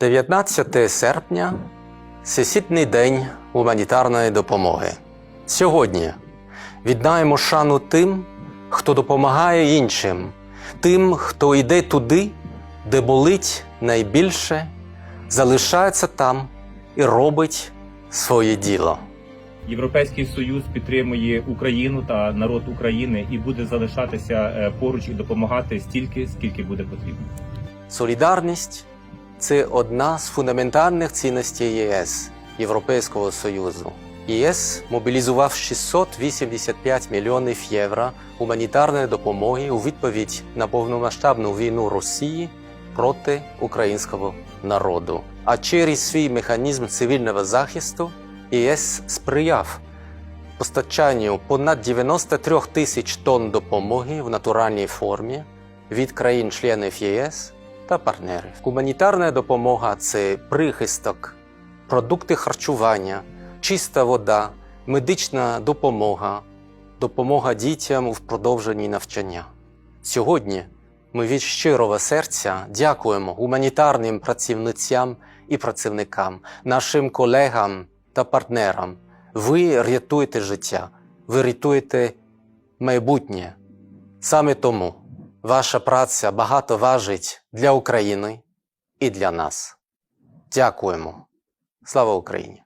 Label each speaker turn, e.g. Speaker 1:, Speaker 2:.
Speaker 1: 19 серпня Всесвітній день гуманітарної допомоги. Сьогодні віддаємо шану тим, хто допомагає іншим, тим, хто йде туди, де болить найбільше, залишається там і робить своє діло.
Speaker 2: Європейський союз підтримує Україну та народ України і буде залишатися е, поруч і допомагати стільки, скільки буде потрібно.
Speaker 1: Солідарність це одна з фундаментальних цінностей ЄС Європейського Союзу. ЄС мобілізував 685 мільйонів євро гуманітарної допомоги у відповідь на повномасштабну війну Росії проти українського народу. А через свій механізм цивільного захисту ЄС сприяв постачанню понад 93 тисяч тонн допомоги в натуральній формі від країн-членів ЄС та партнерів. Гуманітарна допомога це прихисток, продукти харчування, чиста вода, медична допомога, допомога дітям у продовженні навчання. Сьогодні ми від щирого серця дякуємо гуманітарним працівницям і працівникам, нашим колегам та партнерам. Ви рятуєте життя, ви рятуєте майбутнє. Саме тому ваша праця багато важить для України і для нас. Дякуємо. Слава Україні!